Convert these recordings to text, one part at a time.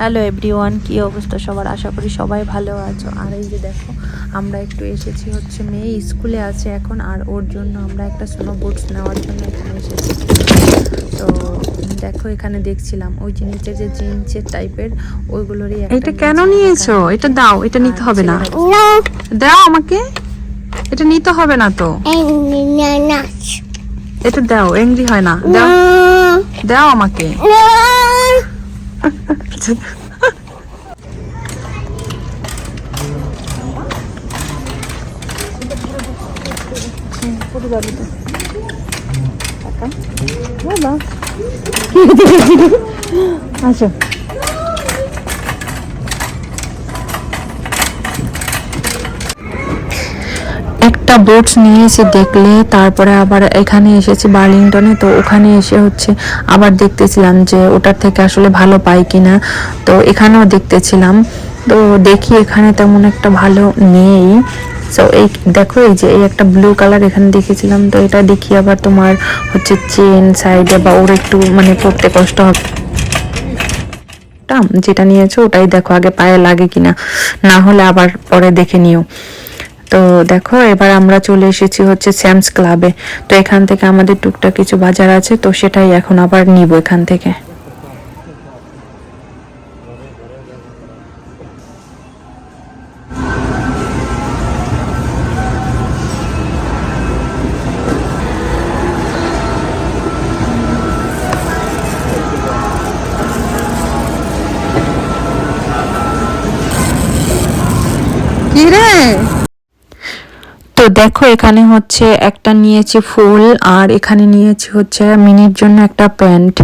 Hello everyone কি অবস্থা সবার? আশা করি সবাই ভালো আছো। আর এই যে দেখো আমরা একটু এসেছি হচ্ছে মেয়ে স্কুলে আছে এখন আর ওর জন্য আমরা একটা স্নো বুটস নেওয়ার জন্য এখানে এসেছি। তো দেখো এখানে দেখছিলাম ওই যে নিচে যে জিন্সের টাইপের ওইগুলোরই এটা কেন নিয়েছো? এটা দাও এটা নিতে হবে না। দাও আমাকে। এটা নিতে হবে না তো। এটা দাও এংরি হয় না। দাও। দাও আমাকে। 꼬리다리도 약간 뭐나 아쉬워 একটা বোটস নিয়ে এসে দেখলে, তারপরে আবার এখানে এসেছি বার্লিংটনে, তো ওখানে এসে হচ্ছে আবার দেখতেছিলাম যে ওটার থেকে আসলে ভালো পাই কিনা। তো এখানেও দেখতেছিলাম। তো দেখি এখানে তেমন একটা ভালো নেই। তো এই দেখো, এই যে এই একটা ব্লু কালার এখানে দেখেছিলাম, তো এটা দেখি আবার তোমার হচ্ছে চেন সাইডে বা ওর একটু মানে পড়তে কষ্ট হবে। যেটা নিয়েছো ওটাই দেখো আগে পায়ে লাগে কিনা। না হলে আবার পরে দেখে নিও। তো দেখো, এবার আমরা চলে এসেছি হচ্ছে স্যামস ক্লাবে তো এখান থেকে আমাদের টুকটাক কিছু বাজার আছে, তো সেটাই এখন আবার নিব এখান থেকে। তো দেখো এখানে হচ্ছে একটা নিয়েছি ফুল আর এখানে নিয়েছি হচ্ছে মিনির জন্য একটা প্যান্ট।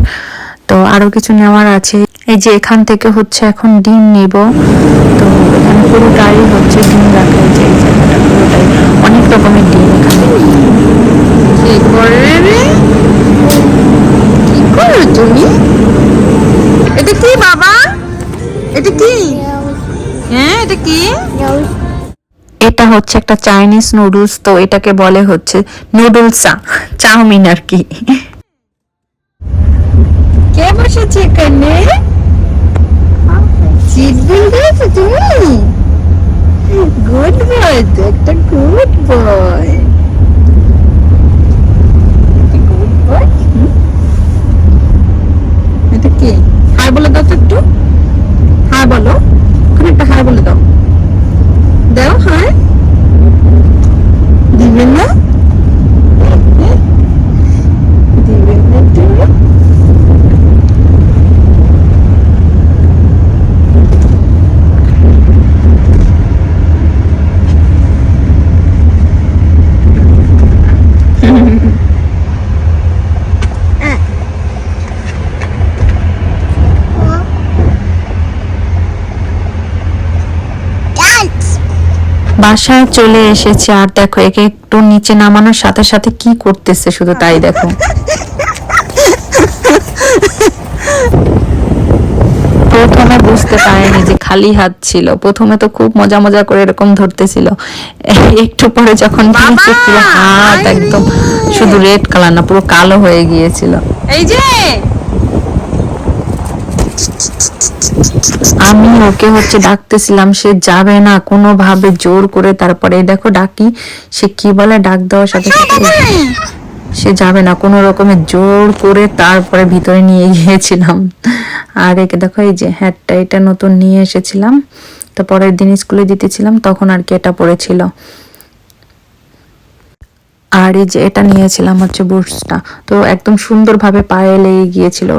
তো আরও কিছু নেওয়ার আছে। এই যে এখান থেকে হচ্ছে এখন ডিম নিব। তো এখানে পুরোটাই হচ্ছে ডিম রাখা এই যে জায়গাটা পুরোটাই। অনেক রকমের ডিম এখানে। কি করে কি করো তুমি? এটা কি বাবা? এটা কি? হ্যাঁ এটা কি? এটা হচ্ছে একটা চাইনিজ নুডলস তো এটাকে বলে হচ্ছে নুডলসা চাউমিন আর কি। কে বসেছে এখানে? তুমি। গুড গুড এটা কি? একটু। বলো ওখানে একটা হাই বলে দাও দাও হাই দিবেন না দিবেন না তুমি বাসায় চলে এসেছে আর দেখো একে একটু নিচে নামানোর সাথে সাথে কি করতেছে শুধু তাই দেখো। প্রথমে বুঝতে পারেনি যে খালি হাত ছিল। প্রথমে তো খুব মজা মজা করে এরকম ধরতেছিল। একটু পরে যখন পুরো হাত একদম শুধু রেড কালার না পুরো কালো হয়ে গিয়েছিল। এই যে! আমি ওকে হচ্ছে ডাকতেছিলাম সে যাবে না কোনোভাবে জোর করে তারপরে দেখো ডাকি সে কি বলে ডাক দেওয়ার সাথে সাথে সে যাবে না কোনো রকমের জোর করে তারপরে ভিতরে নিয়ে গিয়েছিলাম। আর একে দেখো এই যে হ্যাটটা এটা নতুন নিয়ে এসেছিলাম। তো পরের দিন স্কুলে দিতেছিলাম তখন আর কি এটা পড়েছিল। আর এই যে এটা নিয়েছিলাম হচ্ছে বুটসটা তো একদম সুন্দরভাবে পায়ে লেগে গিয়েছিল।